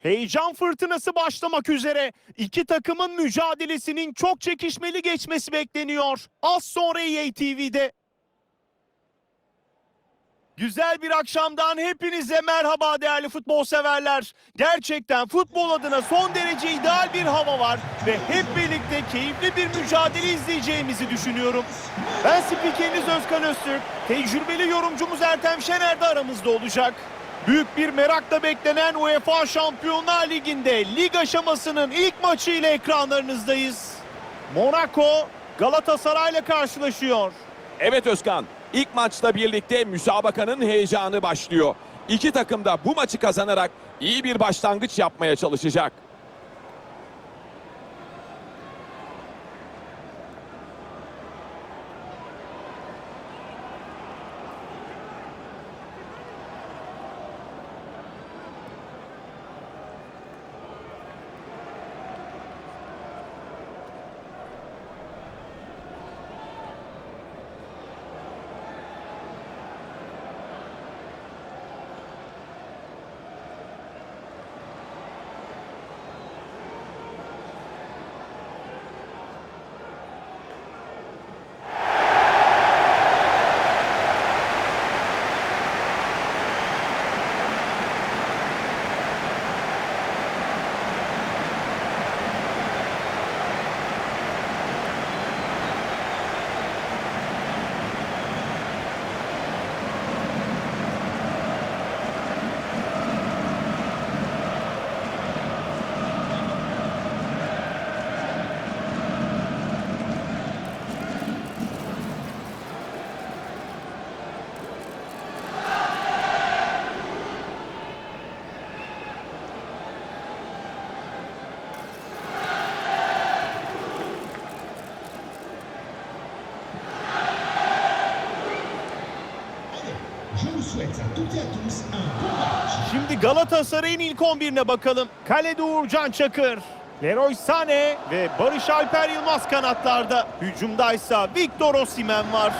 Heyecan fırtınası başlamak üzere. İki takımın mücadelesinin çok çekişmeli geçmesi bekleniyor. Az sonra EA. Güzel bir akşamdan hepinize merhaba değerli futbol severler. Gerçekten futbol adına son derece ideal bir hava var ve hep birlikte keyifli bir mücadele izleyeceğimizi düşünüyorum. Ben spikeriniz Özkan Öztürk, tecrübeli yorumcumuz Ertem Şener de aramızda olacak. Büyük bir merakla beklenen UEFA Şampiyonlar Ligi'nde lig aşamasının ilk maçı ile ekranlarınızdayız. Monaco Galatasaray'la karşılaşıyor. Evet Özkan, ilk maçla birlikte müsabakanın heyecanı başlıyor. İki takım da bu maçı kazanarak iyi bir başlangıç yapmaya çalışacak. Şimdi Galatasaray'ın ilk 11'ine bakalım. Kalede Uğurcan Çakır, Leroy Sané ve Barış Alper Yılmaz kanatlarda. Hücumdaysa Victor Osimhen var.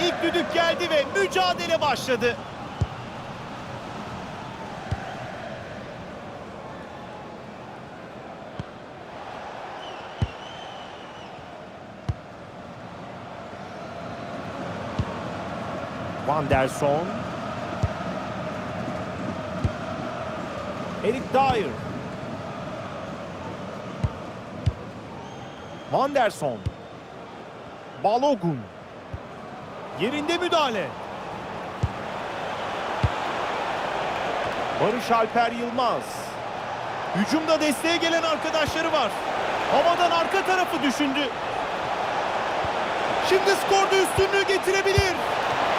İlk düdük geldi ve mücadele başladı. Van der Son. Eric Dyer. Van der Son. Balogun. Yerinde müdahale. Barış Alper Yılmaz. Hücumda desteğe gelen arkadaşları var. Havadan arka tarafı düşündü. Şimdi skorda üstünlüğü getirebilir.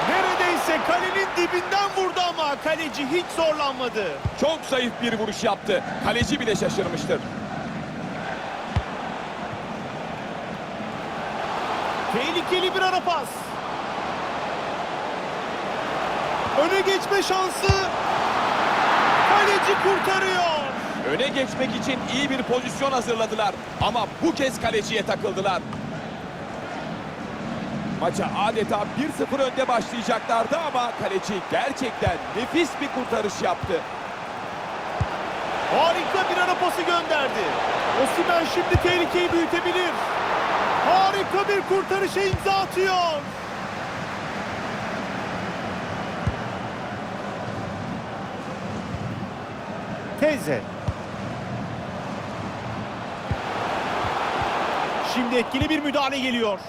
Neredeyse kalenin dibinden vurdu ama kaleci hiç zorlanmadı. Çok zayıf bir vuruş yaptı. Kaleci bile şaşırmıştır. Tehlikeli bir ara pas. Öne geçme şansı. Kaleci kurtarıyor. Öne geçmek için iyi bir pozisyon hazırladılar. Ama bu kez kaleciye takıldılar. Maça adeta 1-0 önde başlayacaklardı ama kaleci gerçekten nefis bir kurtarış yaptı. Harika bir ara pası gönderdi. Osimhen şimdi tehlikeyi büyütebilir. Harika bir kurtarışa imza atıyor. Teyze. Şimdi etkili bir müdahale geliyor.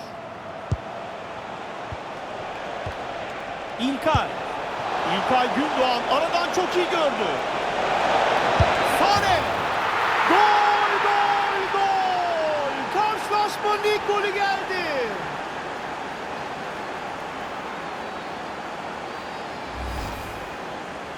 İlkay. İlkay Gündoğan aradan çok iyi gördü. Sane. Gol, gol, gol. Karşılaşmanın ilk golü geldi.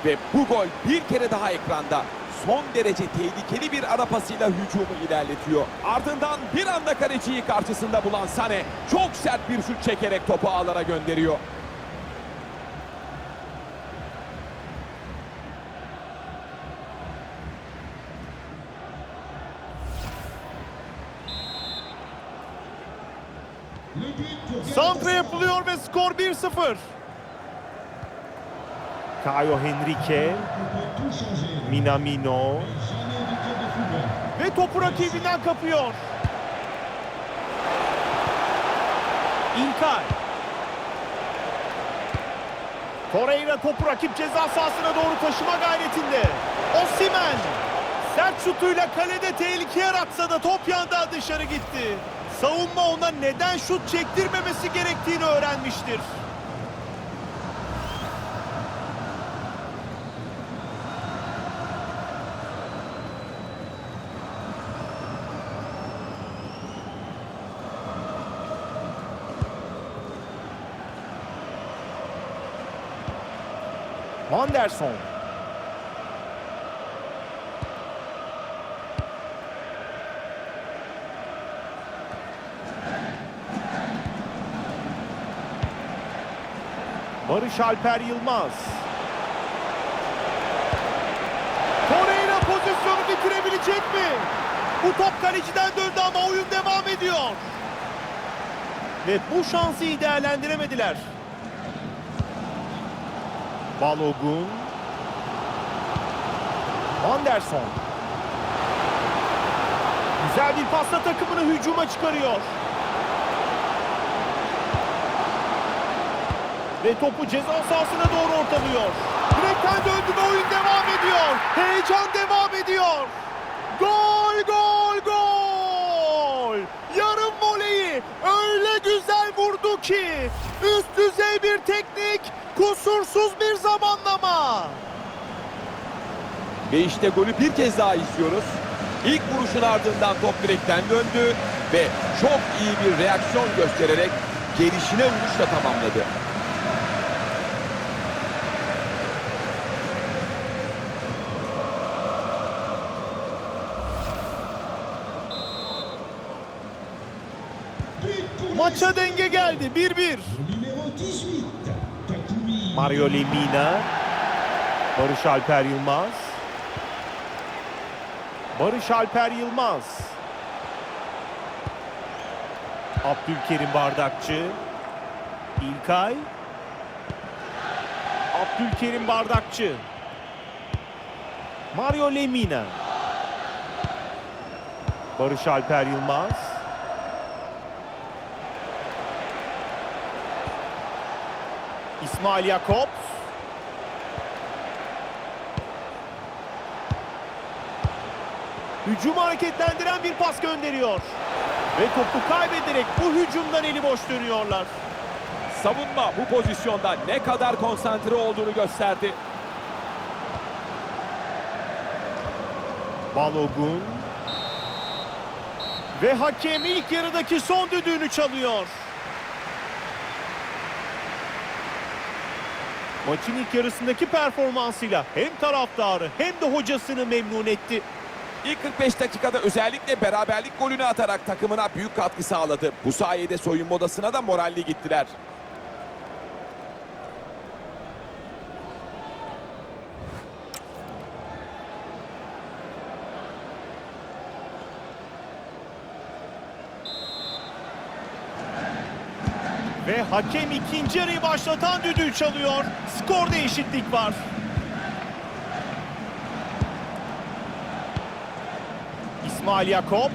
Ve bu gol bir kere daha ekranda son derece tehlikeli bir ara pasıyla hücumu ilerletiyor. Ardından bir anda kaleciyi karşısında bulan Sane çok sert bir şut çekerek topu ağlara gönderiyor. Santra yapılıyor ve skor 1-0. Caio Henrique. Minamino ve topu rakibinden kapıyor. İlkay. Torreira topu rakip ceza sahasına doğru taşıma gayretinde. Osimen sert şutuyla kalede tehlike yaratsa da top yandan dışarı gitti. Savunma ona neden şut çektirmemesi gerektiğini öğrenmiştir. Wanderson. Barış Alper Yılmaz. Torreira pozisyonu bitirebilecek mi? Bu top kaleciden döndü ama oyun devam ediyor. Ve bu şansı iyi değerlendiremediler. Balogun. Anderson. Güzel bir pasla takımını hücuma çıkarıyor. Ve topu ceza sahasına doğru ortalıyor. Direkten döndü ve oyun devam ediyor. Heyecan devam ediyor. Gol, gol, gol! Yarım voleyi öyle güzel vurdu ki üst düzey bir teknik, kusursuz bir zamanlama. Ve işte golü bir kez daha izliyoruz. İlk vuruşun ardından top direkten döndü ve çok iyi bir reaksiyon göstererek gelişine vuruşla tamamladı. Maça denge geldi 1-1. Mario Lemina. Barış Alper Yılmaz. Barış Alper Yılmaz. Abdülkerim Bardakçı. İlkay. Abdülkerim Bardakçı. Mario Lemina. Barış Alper Yılmaz. İsmail Yakup. Hücumu hareketlendiren bir pas gönderiyor. Ve topu kaybederek bu hücumdan eli boş dönüyorlar. Savunma bu pozisyonda ne kadar konsantre olduğunu gösterdi. Balogun. Ve hakem ilk yarıdaki son düdüğünü çalıyor. Maçın ilk yarısındaki performansıyla hem taraftarı hem de hocasını memnun etti. İlk 45 dakikada özellikle beraberlik golünü atarak takımına büyük katkı sağladı. Bu sayede soyunma odasına da moralli gittiler. Ve hakem ikinci yarıyı başlatan düdüğü çalıyor. Skorda eşitlik var. İsmail Yakup.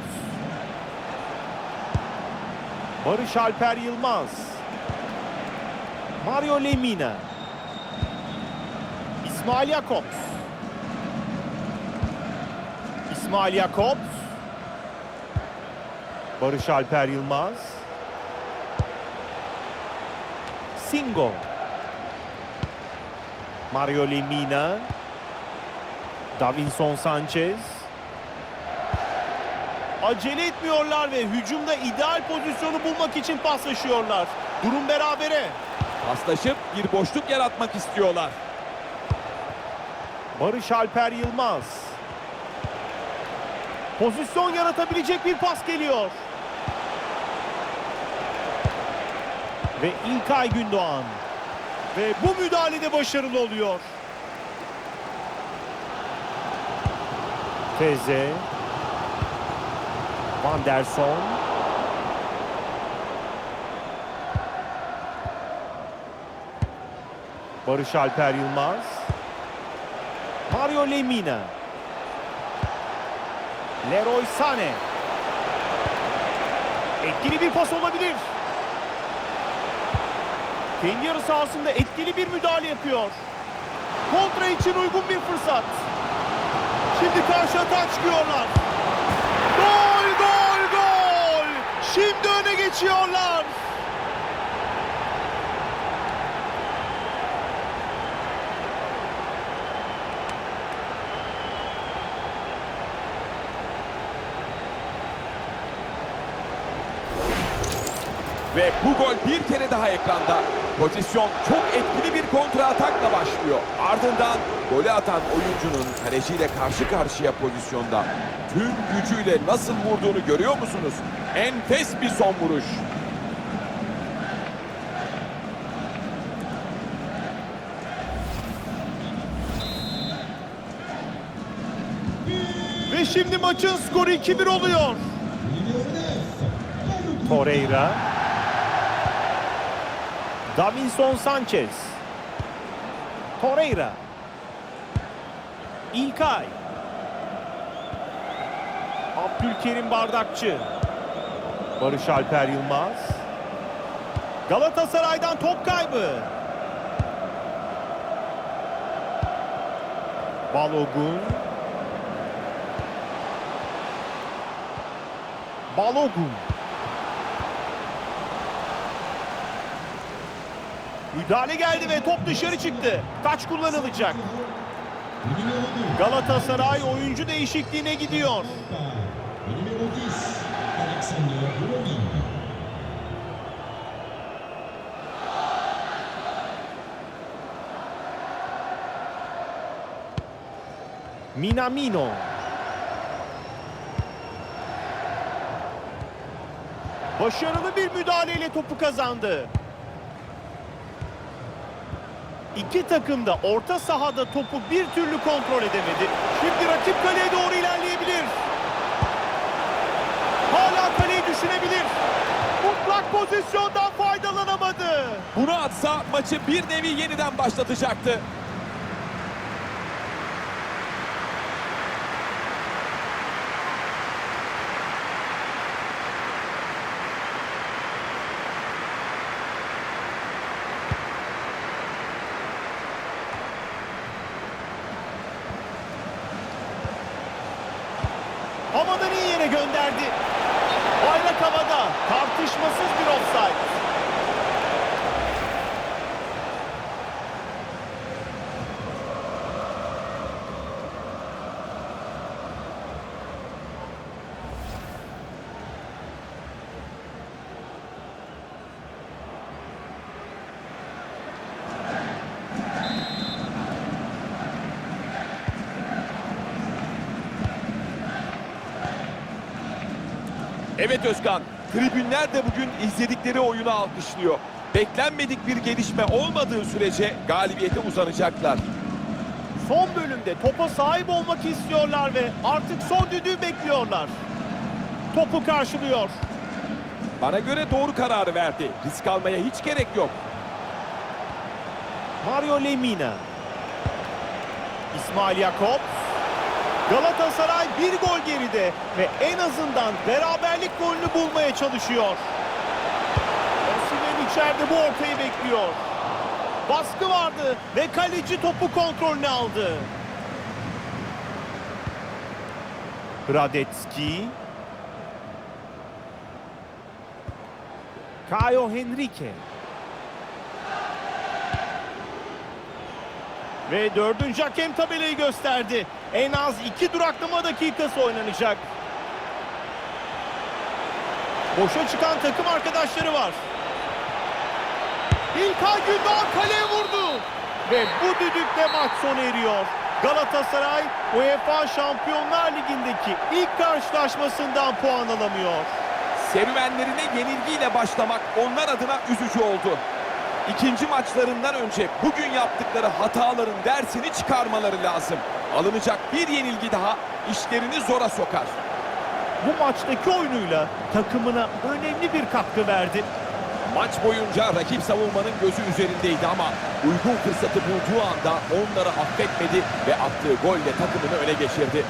Barış Alper Yılmaz. Mario Lemina. İsmail Yakup. İsmail Yakup. Barış Alper Yılmaz. Singo. Mario Lemina. Davinson Sanchez. Acele etmiyorlar ve hücumda ideal pozisyonu bulmak için paslaşıyorlar. Durum berabere. Paslaşıp bir boşluk yaratmak istiyorlar. Barış Alper Yılmaz. Pozisyon yaratabilecek bir pas geliyor. Ve İlkay Gündoğan. Ve bu müdahalede başarılı oluyor. Teze. Van der Son. Barış Alper Yılmaz. Mario Lemina. Leroy Sané. Etkili bir pas olabilir. Kendi yarı sahasında etkili bir müdahale yapıyor. Kontra için uygun bir fırsat. Şimdi karşı atağa çıkıyorlar. Gol, gol, gol! Şimdi öne geçiyorlar. Ve bu gol bir kere daha ekranda. Pozisyon çok etkili bir kontra atakla başlıyor. Ardından golü atan oyuncunun kaleciyle karşı karşıya pozisyonda tüm gücüyle nasıl vurduğunu görüyor musunuz? Enfes bir son vuruş. Ve şimdi maçın skoru 2-1 oluyor. Numéro 9. Pas Torreira. Davinson Sanchez. Torreira. İlkay. Abdülkerim Bardakçı. Barış Alper Yılmaz. Galatasaray'dan top kaybı. Balogun. Balogun. Müdahale geldi ve top dışarı çıktı. Taç kullanılacak. Numéro 2. Galatasaray oyuncu değişikliğine gidiyor. Numéro 10. Alexander Golovin. Minamino. Başarılı bir müdahaleyle topu kazandı. İki takım da orta sahada topu bir türlü kontrol edemedi. Şimdi rakip kaleye doğru ilerleyebilir. Hala kaleyi düşünebilir. Mutlak pozisyondan faydalanamadı. Bunu atsa maçı bir nevi yeniden başlatacaktı. Havadan iyi yere gönderdi. Bayrak havada. Tartışmasız bir offside. Evet Özkan, tribünler de bugün izledikleri oyunu alkışlıyor. Beklenmedik bir gelişme olmadığı sürece galibiyete uzanacaklar. Son bölümde topa sahip olmak istiyorlar ve artık son düdüğü bekliyorlar. Topu karşılıyor. Bana göre doğru kararı verdi. Risk almaya hiç gerek yok. Mario Lemina. İsmail Yakup. Galatasaray bir gol geride ve en azından beraberlik golünü bulmaya çalışıyor. Osimhen içeride bu ortayı bekliyor. Baskı vardı ve kaleci topu kontrolüne aldı. Radetski. Caio Henrique. Ve dördüncü hakem tabelayı gösterdi. En az iki duraklama dakikası oynanacak. Boşa çıkan takım arkadaşları var. İlkay Gündoğan kaleye vurdu. Ve bu düdükle maç sona eriyor. Galatasaray UEFA Şampiyonlar Ligi'ndeki ilk karşılaşmasından puan alamıyor. Serüvenlerine yenilgiyle başlamak onlar adına üzücü oldu. İkinci maçlarından önce bugün yaptıkları hataların dersini çıkarmaları lazım. Alınacak bir yenilgi daha işlerini zora sokar. Bu maçtaki oyunuyla takımına önemli bir katkı verdi. Maç boyunca rakip savunmanın gözü üzerindeydi ama uygun fırsatı bulduğu anda onları affetmedi ve attığı golle takımını öne geçirdi.